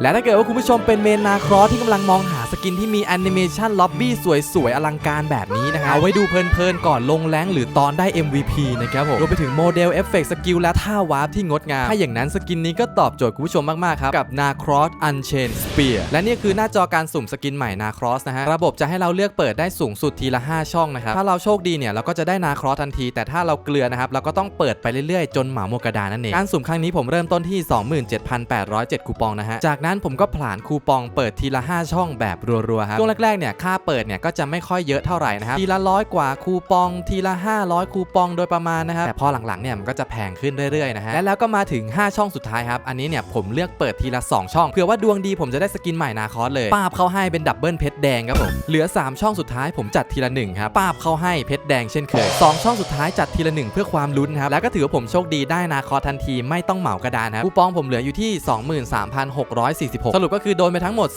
และถ้าเกิดว่าคุณผู้ชมเป็นเมนนาครอสที่กำลังมองหาสกินที่มีแอนิเมชันล็อบบี้สวยๆ อลังการแบบนี้นะครับเอาไว้ดูเพลินๆ ก่อนลงแรงหรือตอนได้ MVP นะครับผมรวมไปถึงโมเดลเอฟเฟกต์สกิลและท่าวาร์ปที่งดงาม ถ้าอย่างนั้นสกินนี้ก็ตอบโจทย์คุณผู้ชมมากๆ ครับ กับนาครอสอันเชนสเปียและนี่คือหน้าจอการสุ่มสกินใหม่นาครอสนะฮะระบบจะให้เราเลือกเปิดได้สูงสุดทีละ 5 ช่องนะครับถ้าเราโชคดีเนี่ยเราก็จะได้นาครอสทันที แต่ถ้าเราเกลือนะครับเราก็ต้องเปิดไปเรื่อยๆจนหมาโมกระดานั่นเองการสุ่มครั้งนี้ผมเริ่มต้นที่ 27,807คูปองนะฮะจากนั้นผมก็ผลานคูปองเปิดทีละ 5 ช่องแบบรัวๆครับช่วงแรกๆเนี่ยค่าเปิดเนี่ยก็จะไม่ค่อยเยอะเท่าไหร่นะครับทีละร้อยกว่าคูปองทีละ 500 คูปองโดยประมาณนะครับแต่พอหลังๆเนี่ยมันก็จะแพงขึ้นเรื่อยๆนะฮะและแล้วก็มาถึง 5 ช่องสุดท้ายครับอันนี้เนี่ยผมเลือกเปิดทีละ 2 ช่องเผื่อว่าดวงดีผมจะได้สกินใหม่นาคอสเลยป้าบเขาให้เป็นดับเบิลเพชรแดงครับผมเหลือ 3 ช่องสุดท้ายผมจัดทีละ1ครับป้าบเขาให้เพชรแดงเช่นเคยสองช่องสุดท้ายจัดทีละหนึ่งเพื่อความลุ้นครับแล้วก็ถือว่าผมโชคดีได้นาคอทันทีไม่ต้องเหมากระดานครับคูปองผมเหลืออยู่ที่246 สรุปก็คือโดนไปทั้งหมด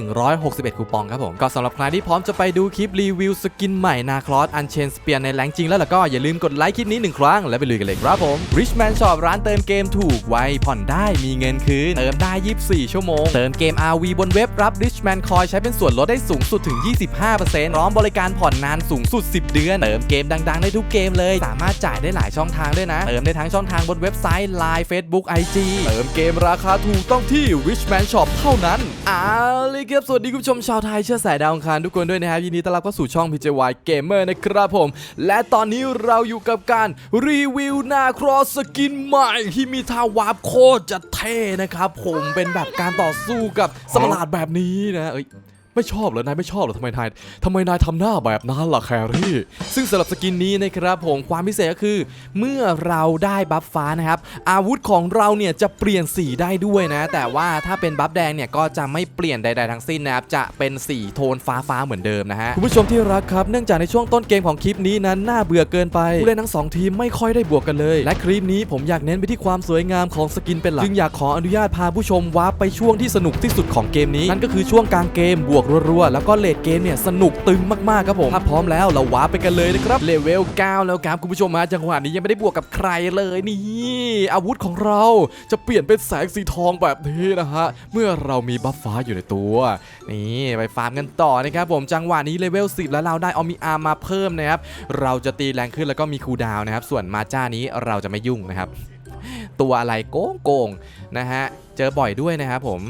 4,161 คูปองครับผม ก็สำหรับใครที่พร้อมจะไปดูคลิปรีวิวสกินใหม่นาคลอสอันเชนสเปียร์ในแรงจริงแล้วล่ะก็อย่าลืมกดไลค์คลิปนี้หนึ่งครั้งแล้วไปลุยกันเลยครับผม Richman Shop ร้านเติมเกมถูกไวผ่อนได้มีเงินคืน เติมได้ 24 ชั่วโมง เติมเกม RV บนเว็บรับ Richman Coin ใช้เป็นส่วนลดได้สูงสุดถึง 25%พร้อมบริการผ่อนนานสูงสุด 10 เดือน เติมเกมดังๆ ได้ทุกเกมเลย สามารถจ่ายได้หลายช่องทางด้วยนะ เติมได้ทั้งช่องทางบนเว็บไซต์ Line Facebook IG เติมเกมราคาถูกต้องที่ Richman Shop เท่านั้นเอาเลยครับสวัสดีคุณผู้ชมชาวไทยเชื้อสายดาวอังคารทุกคนด้วยนะครับยินดีต้อนรับเข้าสู่ช่อง PJY Gamer นะครับผม และตอนนี้เราอยู่กับการรีวิวนาครอสสกินใหม่ที่มีท่าวาร์ปโคตรจะเท่นะครับผมเป็นแบบการต่อสู้กับสมราดแบบนี้นะเอ้ย ไม่ชอบเหรอนายไม่ชอบเหรอทำไมนายทำไมนายทำหน้าแบบนั้นล่ะแครี่ ซึ่งสำหรับสกินนี้นะครับผมความพิเศษก็คือ เมื่อเราได้บัฟฟ้านะครับ อาวุธของเราเนี่ยจะเปลี่ยนสีได้ด้วยนะ แต่ว่าถ้าเป็นบัฟแดงเนี่ยก็จะไม่เปลี่ยนใด ๆ ทั้งสิ้นนะครับ จะเป็นสีโทนฟ้าฟ้าเหมือนเดิมนะฮะคุณผู้ชมที่รักครับเนื่องจากในช่วงต้นเกมของคลิปนี้นั้นน่าเบื่อเกินไปผู้เล่นทั้งสองทีมไม่ค่อยได้บวกกันเลย และคลิปนี้ผมอยากเน้นไปที่ความสวยงามของสกินเป็นหลักจึงอยากขออนุญาตพาผู้ชมวาร์ปไปช่วงที่สนุกที่สุดของเกมนี้นั่นก็คือช่วงกลางเกมบวกรัวๆ แล้วก็เลดเกมเนี่ยสนุกตึงมากๆครับผม ถ้าพร้อมแล้วเราวาไปกันเลยนะครับ เลเวล 9 แล้วครับคุณผู้ชมฮะจังหวะนี้ยังไม่ได้บวกกับใครเลยนี่ อาวุธของเราจะเปลี่ยนเป็นแสงสีทองแบบนี้นะฮะ เมื่อเรามีบัฟฟ้าอยู่ในตัว นี่ไปฟาร์มกันต่อนะครับผมจังหวะนี้เลเวล 10 แล้วเราได้ออมิอาร์มาเพิ่มนะครับ เราจะตีแรงขึ้นแล้วก็มีคูลดาวน์นะครับ ส่วนมาจ้านี้เราจะไม่ยุ่งนะครับ ตัวอะไรโกงโกงๆนะฮะ เจอบ่อยด้วยนะครับผม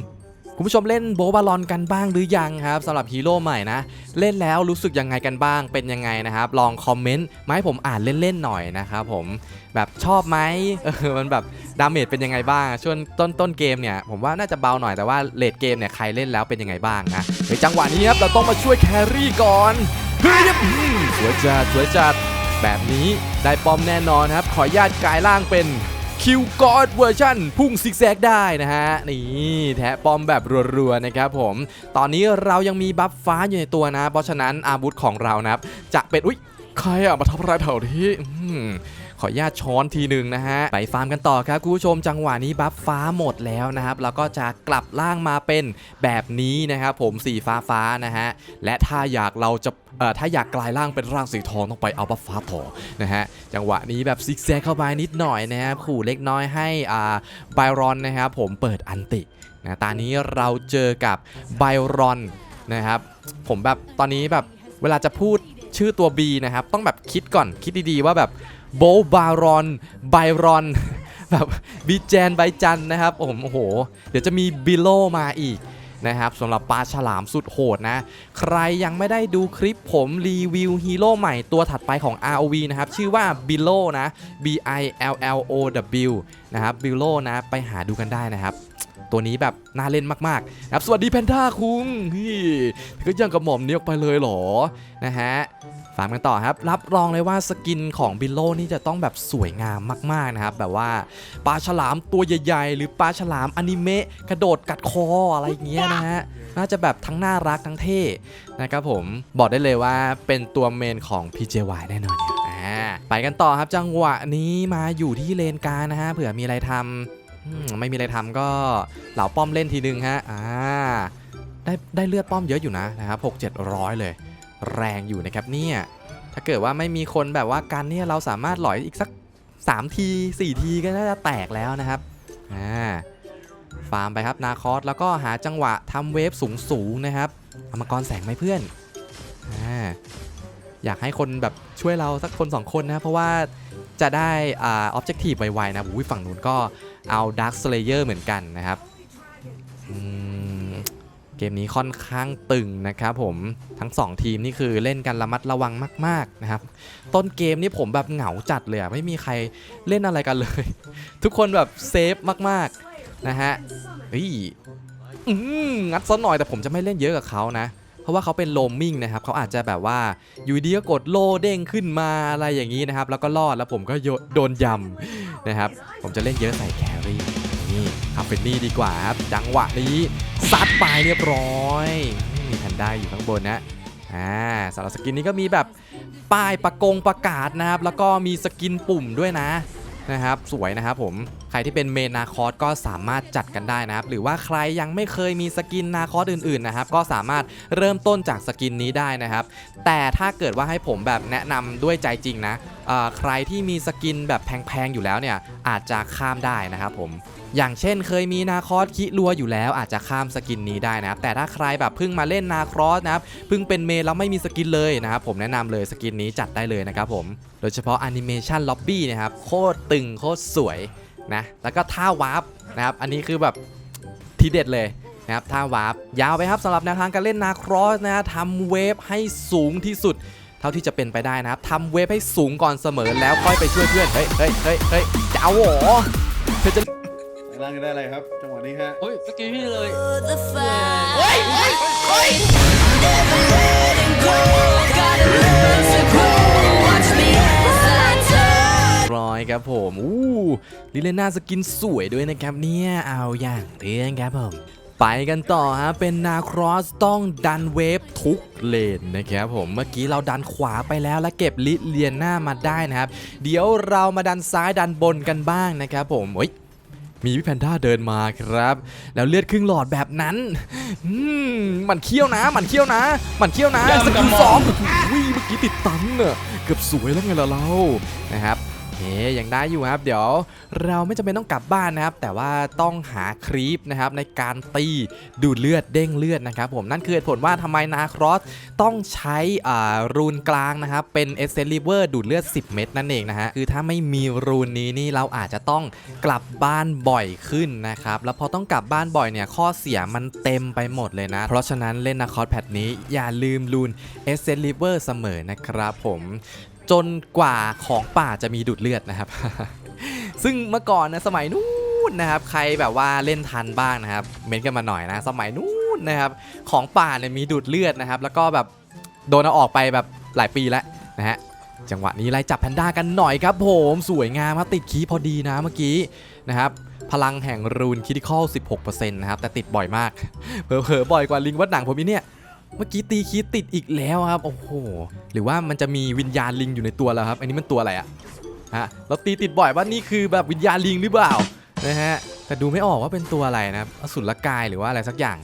คุณผู้ชมเล่นโบบาลอนกันบ้างหรือยังครับสำหรับฮีโร่ใหม่นะ เล่นแล้วรู้สึกยังไงกันบ้างเป็นยังไงนะครับ ลองคอมเมนต์มาให้ผมอ่านเล่นๆหน่อยนะครับผมแบบชอบไหมเออมันแบบดาเมจเป็นยังไงบ้าง ช่วงต้นต้นเกมเนี่ย ผมว่าน่าจะเบาหน่อยแต่ว่าเลดเกมเนี่ยใครเล่นแล้วเป็นยังไงบ้างนะเฮ้ยจังหวะนี้ครับเราต้องมาช่วยแครี่ก่อนเฮ้ยสวยจัดสวยจัดแบบนี้ได้ป้อมแน่นอนครับ ขออนุญาตกลายร่างเป็น คิวกอดเวอร์ชันพุ่งซิกแซกได้นะฮะ นี่แทะปอมแบบรัวๆนะครับผม ตอนนี้เรายังมีบัฟฟ้าอยู่ในตัวนะ เพราะฉะนั้นอาวุธของเรานะครับจะเป็น อุ๊ย ใครอะมาทำอะไรแถวนี้ ขออนุญาตช้อนทีหนึ่งนะฮะ ไปฟาร์มกันต่อครับคุณผู้ชมจังหวะนี้บัฟฟ้าหมดแล้วนะครับแล้วก็จะกลับร่างมาเป็นแบบนี้นะครับผมสีฟ้าฟ้านะฮะและถ้าอยากเราจะเอ่อถ้าอยากกลายร่างเป็นร่างสีทองต้องไปเอาบัฟฟ้าต่อนะฮะจังหวะนี้แบบซิกแซกเข้าไปนิดหน่อยนะครับขู่เล็กน้อยให้อ่าไบรอนนะครับผมเปิดอันตินะตอนนี้เราเจอกับไบรอนนะครับผมแบบตอนนี้แบบเวลาจะพูดชื่อตัว B นะครับต้องแบบคิดก่อนคิดดีๆว่าแบบ โบบารอนไบรอนแบบบีแจนไบจันนะครับผมโอ้โห เดี๋ยวจะมีบิโลมาอีกนะครับสำหรับปลาฉลามสุดโหดนะ ใครยังไม่ได้ดูคลิปผมรีวิวฮีโร่ใหม่ตัวถัดไปของ ROV นะครับ ชื่อว่า b i l o นะ B I L L O W นะครับ b i l o นะ ไปหาดูกันได้นะครับ ตัวนี้แบบน่าเล่นมากๆนะครับสวัสดีแพนด้าคุงนี่ก็ยังกับหม่อมเนี้ยออกไปเลยเหรอนะฮะฟาร์มกันต่อครับ รับรองเลยว่าสกินของบิลโลนี่จะต้องแบบสวยงามมากๆนะครับ แบบว่าปลาฉลามตัวใหญ่ๆ หรือปลาฉลามอนิเมะกระโดดกัดคออะไรเงี้ยนะฮะ น่าจะแบบทั้งน่ารักทั้งเท่นะครับผมบอกได้เลยว่าเป็นตัวเมนของ PJY แน่นอนเนี่ยอ่าไปกันต่อครับจังหวะนี้มาอยู่ที่เลนกลางนะฮะเผื่อมีอะไรทำ ไม่มีอะไรทำก็เหล่าป้อมเล่นทีนึงฮะอ่าได้ได้เลือดป้อมเยอะอยู่นะนะครับหกเจ็ดร้อยเลย แรงอยู่นะครับเนี่ยถ้าเกิดว่าไม่มีคนแบบว่ากันเนี่ยเราสามารถหลอยอีกสัก 3 ที 4 ทีก็น่าจะแตกแล้วนะครับอ่าฟาร์มไปครับนาคอสแล้วก็หาจังหวะทำเวฟสูงๆนะครับเอามังกรแสงไหมเพื่อนอ่าอยากให้คนแบบช่วยเราสักคนสองคนนะเพราะว่า จะได้อ่าออบเจกตีฟไวๆนะอุ้ยฝั่งนู้นก็เอาดาร์คสเลเยอร์เหมือนกันนะครับเกมนี้ค่อนข้างตึงนะครับผมทั้งสองทีมนี่คือเล่นกันระมัดระวังมาก ๆนะครับ ต้นเกมนี่ผมแบบเหงาจัดเลยอะไม่มีใครเล่นอะไรกันเลย ทุกคนแบบเซฟมากๆนะฮะเฮ้ยอืมงัดซะหน่อยแต่ผมจะไม่เล่นเยอะกับเขานะ เพราะว่าเขาเป็นโลมมิ่งนะครับเขาอาจจะแบบว่าอยู่ดีก็กดโลเด้งขึ้นมาอะไรอย่างนี้นะครับ แล้วก็รอดแล้วผมก็โดนยำนะครับ ผมจะเล่นเยอะใส่แครี่นี่ทำเป็นนี่ดีกว่าครับจังหวะนี้ซัดไปเรียบร้อยมีแพนด้าอยู่ข้างบนนะอ่าสำหรับสกินนี้ก็มีแบบป้ายประกงประกาศนะครับ แล้วก็มีสกินปุ่มด้วยนะ นะครับสวยนะครับผมใครที่เป็นเมนนาคอสก็สามารถจัดกันได้นะครับหรือว่าใครยังไม่เคยมีสกินนาคอสอื่นๆนะครับก็สามารถเริ่มต้นจากสกินนี้ได้นะครับแต่ถ้าเกิดว่าให้ผมแบบแนะนำด้วยใจจริงนะ ใครที่มีสกินแบบแพงๆอยู่แล้วเนี่ยอาจจะข้ามได้นะครับผมอย่างเช่นเคยมีนาคอสคิรัวอยู่แล้วอาจจะข้ามสกินนี้ได้นะครับแต่ถ้าใครแบบเพิ่งมาเล่นนาครอสนะครับเพิ่งเป็นเมนแล้วไม่มีสกินเลยนะครับผมแนะนำเลยสกินนี้จัดได้เลยนะครับผมโดยเฉพาะแอนิเมชันล็อบบี้นะครับโคตรตึงโคตรสวยนะแล้วก็ท่าวาร์ปนะครับอันนี้คือแบบทีเด็ดเลยนะครับท่าวาร์ปยาวไปครับสำหรับแนวทางการเล่นนาครอสนะทำเวฟให้สูงที่สุด เท่าที่จะเป็นไปได้นะครับทำเวฟให้สูงก่อนเสมอแล้วค่อยไปช่วยเพื่อนเฮ้ยเฮ้ยเฮ้ยเฮ้ยจะเอาเหรอเธอจะข้างล่างจะได้อะไรครับจังหวะนี้ฮะโอ้ยสกิลพี่เลย the fight. Never letting go. Gotta learn to grow. Watch me as I turn. ร้อยครับผม อู้ลิเลน่าสกินสวยด้วยนะครับเนี่ย เอาอย่างเรื่องครับผม ไปกันต่อฮะ เป็นนาครอสต้องดันเวฟทุกเลนนะครับผมเมื่อกี้เราดันขวาไปแล้วและเก็บลิเลียน่ามาได้นะครับ เดี๋ยวเรามาดันซ้ายดันบนกันบ้างนะครับผมเฮ้ยมีพี่แพนด้าเดินมาครับ แล้วเลือดครึ่งหลอดแบบนั้นอืมหมันเคี้ยวนะหมันเคี้ยวนะหมันเคี้ยวนะสกิลสองวิ่เมื่อกี้ติดตันเนอะเกือบสวยแล้วไงล่ะเรานะครับเฮ้ ยังได้อยู่ครับ เดี๋ยวเราไม่จำเป็นต้องกลับบ้านนะครับ แต่ว่าต้องหาครีปนะครับในการตีดูดเลือดเด้งเลือดนะครับผมนั่นคือเหตุผลว่าทำไมนาครอสต้องใช้อ่ารูนกลางนะครับ เป็นเอเซนลิเวอร์ดูดเลือด 10 เม็ดนั่นเองนะฮะคือถ้าไม่มีรูนนี้นี่เราอาจจะต้องกลับบ้านบ่อยขึ้นนะครับแล้วพอต้องกลับบ้านบ่อยเนี่ยข้อเสียมันเต็มไปหมดเลยนะ เพราะฉะนั้นเล่นนาครอสแพทนี้อย่าลืมรูนเอเซนลิเวอร์เสมอนะครับผม จนกว่าของป่าจะมีดูดเลือดนะครับ ซึ่งเมื่อก่อนนะสมัยนู้นนะครับ ใครแบบว่าเล่นทันบ้างนะครับ เม้นกันมาหน่อยนะ สมัยนู้นนะครับ ของป่าเนี่ยมีดูดเลือดนะครับ แล้วก็แบบโดนเอาออกไปแบบหลายปีแล้วนะฮะจังหวะนี้ไล่จับแพนด้ากันหน่อยครับผมสวยงามครับติดคีพอดีนะเมื่อกี้นะครับพลังแห่งรูนคิดิคอล 16%นะครับแต่ติดบ่อยมากเผลอๆบ่อยกว่าลิงวัดหนังผมอีเนี่ย เมื่อกี้ตีคีติดอีกแล้วครับโอ้โหหรือว่ามันจะมีวิญญาณลิงอยู่ในตัวแล้วครับ อันนี้มันตัวอะไรอะฮะเราตีติดบ่อยว่านี่คือแบบวิญญาณลิงหรือเปล่านะฮะแต่ดูไม่ออกว่าเป็นตัวอะไรนะครับอสุรกายหรือว่าอะไรสักอย่าง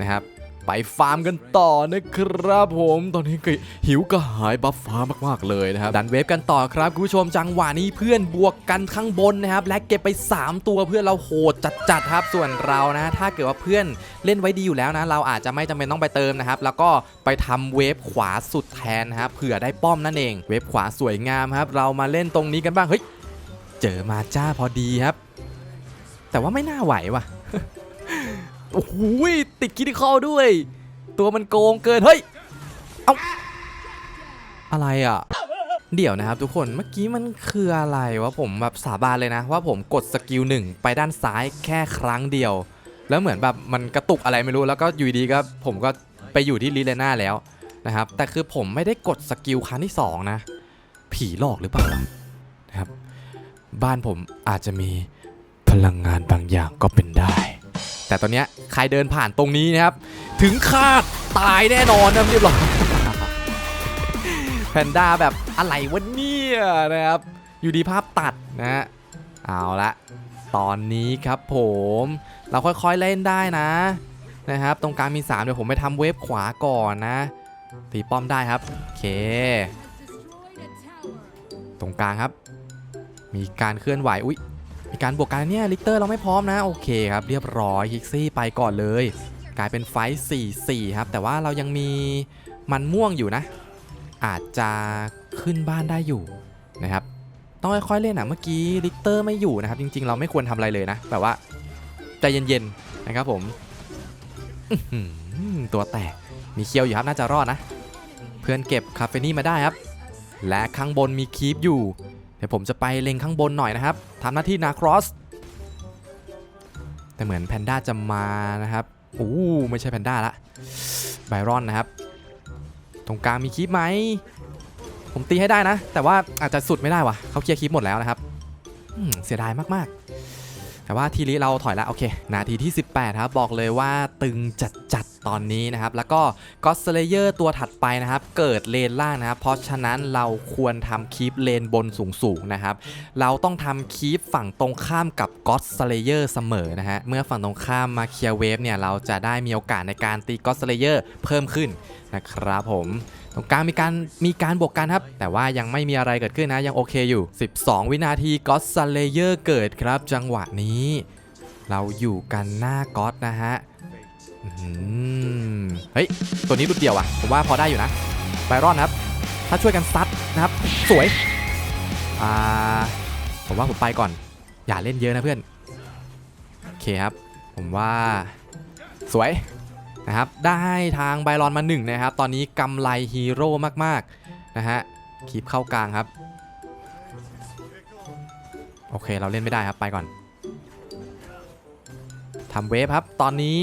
นะครับ ไปฟาร์มกันต่อนะครับผมตอนนี้ก็หิวกระหายบัฟฟ้ามากๆเลยนะครับดันเวฟกันต่อครับคุณผู้ชมจังหวะนี้เพื่อนบวกกันข้างบนนะครับและเก็บไป 3 ตัวเพื่อนเราโหดจัดๆครับส่วนเรานะถ้าเกิดว่าเพื่อนเล่นไว้ดีอยู่แล้วนะ เราอาจจะไม่จำเป็นต้องไปเติมนะครับแล้วก็ไปทำเวฟขวาสุดแทนนะครับเผื่อได้ป้อมนั่นเอง เวฟขวาสวยงามครับ เรามาเล่นตรงนี้กันบ้างเฮ้ยเจอมาจ้าพอดีครับ แต่ว่าไม่น่าไหวว่ะ โอ้โหติดคิดิคอลด้วย ตัวมันโกงเกิน เฮ้ย เอาอะไรอะ เดี๋ยวนะครับทุกคน เมื่อกี้มันคืออะไรวะผมแบบสาบานเลยนะ ว่าผมกดสกิลหนึ่งไปด้านซ้ายแค่ครั้งเดียว แล้วเหมือนแบบมันกระตุกอะไรไม่รู้ แล้วก็อยู่ดีก็ผมก็ไปอยู่ที่ลิเลน่าแล้วนะครับ แต่คือผมไม่ได้กดสกิลครั้งที่สองนะ ผีหลอกหรือเปล่านะครับ บ้านผมอาจจะมีพลังงานบางอย่างก็เป็นได้ แต่ตอนนี้ใครเดินผ่านตรงนี้นะครับ ถึงคาดตายแน่นอนนะเรียบร้อยแพนด้าแบบอะไรวะเนี่ยนะครับ อยู่ดีภาพตัดนะฮะเอาละตอนนี้ครับผม เราค่อยๆเล่นได้นะนะครับ ตรงกลางมี 3 เดี๋ยวผมไปทำเวฟขวาก่อนนะ ตีป้อมได้ครับ โอเค ตรงกลางครับ มีการเคลื่อนไหว อุ๊ย การบวกกันเนี่ยลิกเตอร์เราไม่พร้อมนะโอเคครับเรียบร้อยคิกซี่ไปก่อนเลย กลายเป็นไฟท์4-4ครับ แต่ว่าเรายังมีมันม่วงอยู่นะ อาจจะขึ้นบ้านได้อยู่นะครับต้องค่อยๆเล่นอะเมื่อกี้ลิกเตอร์ไม่อยู่นะครับ จริง ๆ เราไม่ควรทำอะไรเลยนะแบบว่าใจเย็นๆนะครับผมตัวแตกมีเคียวอยู่ครับน่าจะรอดนะ เพื่อนเก็บคาเฟนี่มาได้ครับ และข้างบนมีคีปอยู่ เดี๋ยวผมจะไปเล็งข้างบนหน่อยนะครับทำหน้าที่นาครอสแต่เหมือนแพนด้าจะมานะครับโอ้ไม่ใช่แพนด้าละไบรอนนะครับ ตรงกลางมีคีปไหม ผมตีให้ได้นะ แต่ว่าอาจจะสุดไม่ได้วะเขาเคลียร์คีปหมดแล้วนะครับเสียดายมากๆ แต่ว่าทีนี้เราถอยแล้วโอเค นาทีที่ 18 ครับบอกเลยว่าตึงจัดๆตอนนี้นะครับ แล้วก็ก็สเลเยอร์ตัวถัดไปนะครับ เกิดเลนล่างนะครับ เพราะฉะนั้นเราควรทำคีปเลนบนสูงๆนะครับ เราต้องทำคีปฝั่งตรงข้ามกับก็สเลเยอร์เสมอนะฮะ เมื่อฝั่งตรงข้ามมาเคลียร์เวฟเนี่ยเราจะได้มีโอกาสในการตีก็สเลเยอร์เพิ่มขึ้นนะครับผม ตรงกลางมีการมีการบวกกันครับ แต่ว่ายังไม่มีอะไรเกิดขึ้นนะ ยังโอเคอยู่ 12 วินาทีก็สเลเยอร์เกิดครับ จังหวะนี้ เราอยู่กันหน้าก็ d นะฮะเฮ้ย ตัวนี้รุดเดียวอะผมว่าพอได้อยู่นะไบรอนครับ ถ้าช่วยกันซัดนะครับ สวย อ่า ผมว่าผมไปก่อน อย่าเล่นเยอะนะเพื่อน โอเคครับ ผมว่า สวย นะครับได้ทางไบรอนมาหนึ่งนะครับตอนนี้กำไรฮีโร่มากๆนะฮะคีบเข้ากลางครับ โอเคเราเล่นไม่ได้ครับไปก่อนทำเวฟครับตอนนี้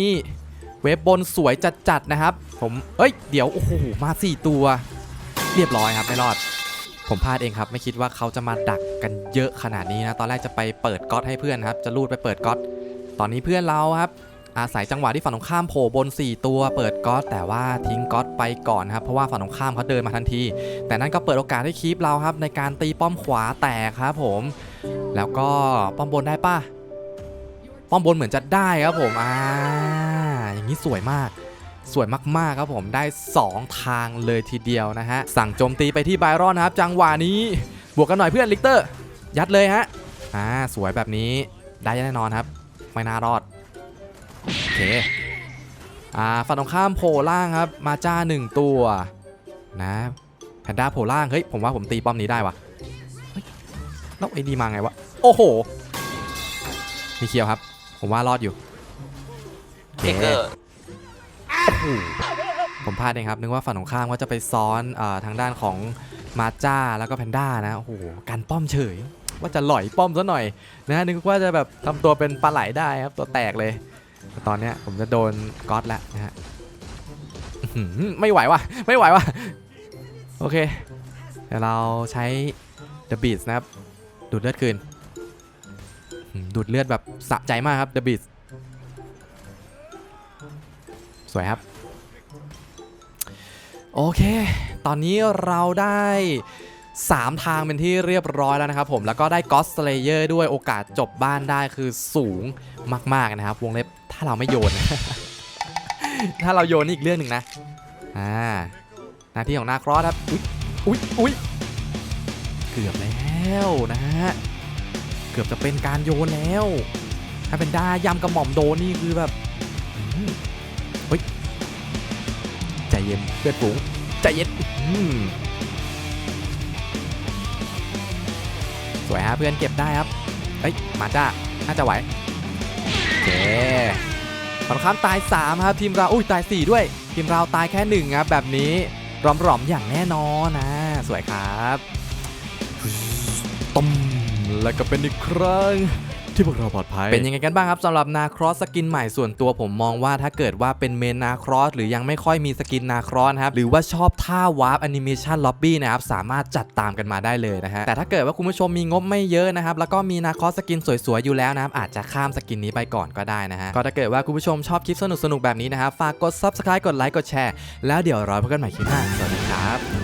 เวฟบนสวยจัดๆนะครับ ผมเอ้ยเดี๋ยวโอ้โหมา4ตัว เรียบร้อยครับไม่รอด ผมพลาดเองครับไม่คิดว่าเขาจะมาดักกันเยอะขนาดนี้นะตอนแรกจะไปเปิดก๊อตให้เพื่อนครับจะลูดไปเปิดก๊อตตอนนี้เพื่อนเราครับ อาศัยจังหวะที่ฝั่งตรงข้ามโผล่บน 4 ตัวเปิดก๊อตแต่ว่าทิ้งก๊อตไปก่อนครับเพราะว่าฝั่งตรงข้ามเขาเดินมาทันที แต่นั่นก็เปิดโอกาสให้คีปเราครับในการตีป้อมขวาแตกครับผม แล้วก็ป้อมบนได้ป่ะป้อมบนเหมือนจะได้ครับผมอ่าอย่างนี้สวยมากสวยมาก ๆ ครับผมได้ 2 ทางเลยทีเดียวนะฮะ สั่งโจมตีไปที่ไบรอนนะครับ จังหวะนี้ บวกกันหน่อยเพื่อนลิกเตอร์ ยัดเลยฮะ อ่า สวยแบบนี้ได้แน่นอนครับ ไม่น่ารอด เคอ่าฝั่งตรงข้ามโผล่ล่างครับ มาจ้า1ตัวนะแพนด้าโผล่ล่าง เฮ้ย ผมว่าผมตีป้อมนี้ได้วะเฮ้ยแล้วไอ้นี่มาไงวะ โอ้โห มีเคียวครับ ผมว่ารอดอยู่โอเคเกอร์โอ้โหผมพลาดเองครับ นึกว่าฝั่งตรงข้ามก็จะไปซ้อนเออทางด้านของมาจ้าแล้วก็แพนด้านะ โอ้โห การป้อมเฉย ว่าจะหล่อยป้อมซะหน่อยนะนึกว่าจะแบบทำตัวเป็นปลาไหลได้ครับ ตัวแตกเลยแตอนเนี้ยผมจะโดนก๊อตแล้วนะฮะไม่ไหวว่ะ ไม่ไหวว่ะ โอเค เดี๋ยวเราใช้ The Beast นะครับ ดูดเลือดคืน ดูดเลือดแบบสะใจมากครับ The Beast สวยครับ โอเค ตอนนี้เราได้ 3 ทางเป็นที่เรียบร้อยแล้วนะครับผม แล้วก็ได้ God Slayer ด้วยโอกาสจบบ้านได้คือสูงมาก ๆ นะครับ วงเล็บ ถ้าเราไม่โยน ถ้าเราโยนนี่อีกเรื่องหนึ่งนะ อ่า หน้าที่ของนาครอสครับ อุ๊ยอุ๊ยอุ๊ยเกือบแล้วนะฮะ เกือบจะเป็นการโยนแล้ว ถ้าเป็นด้ายำกระหม่อมโดนนี่คือแบบอืมเฮ้ย ใจเย็นเพื่อนฝูง ใจเย็นอืมสวยฮะเพื่อนเก็บได้ครับเอ้ย มาจ้าน่าจะไหว โอเค ฝั่งข้ามตาย 3 ครับ ทีมเราอุ้ยตาย 4 ด้วย ทีมเราตายแค่ 1 ครับ แบบนี้รอมๆอย่างแน่นอนนะ สวยครับตมแล้วก็เป็นอีกครั้ง ที่พวกเราปลอดภัย เป็นยังไงกันบ้างครับสำหรับนาครอสสกินใหม่ส่วนตัวผมมองว่าถ้าเกิดว่าเป็นเมนนาครอสหรือยังไม่ค่อยมีสกินนาครอสครับหรือว่าชอบท่าวาร์ปแอนิเมชันล็อบบี้นะครับสามารถจัดตามกันมาได้เลยนะฮะแต่ถ้าเกิดว่าคุณผู้ชมมีงบไม่เยอะนะครับแล้วก็มีนาครอสสกินสวยๆอยู่แล้วนะครับอาจจะข้ามสกินนี้ไปก่อนก็ได้นะฮะก็ถ้าเกิดว่าคุณผู้ชมชอบคลิปสนุกๆแบบนี้นะครับฝากกด subscribe กดไลค์กดแชร์แล้วเดี๋ยวรอพบกันใหม่คลิปหน้าสวัสดีครับ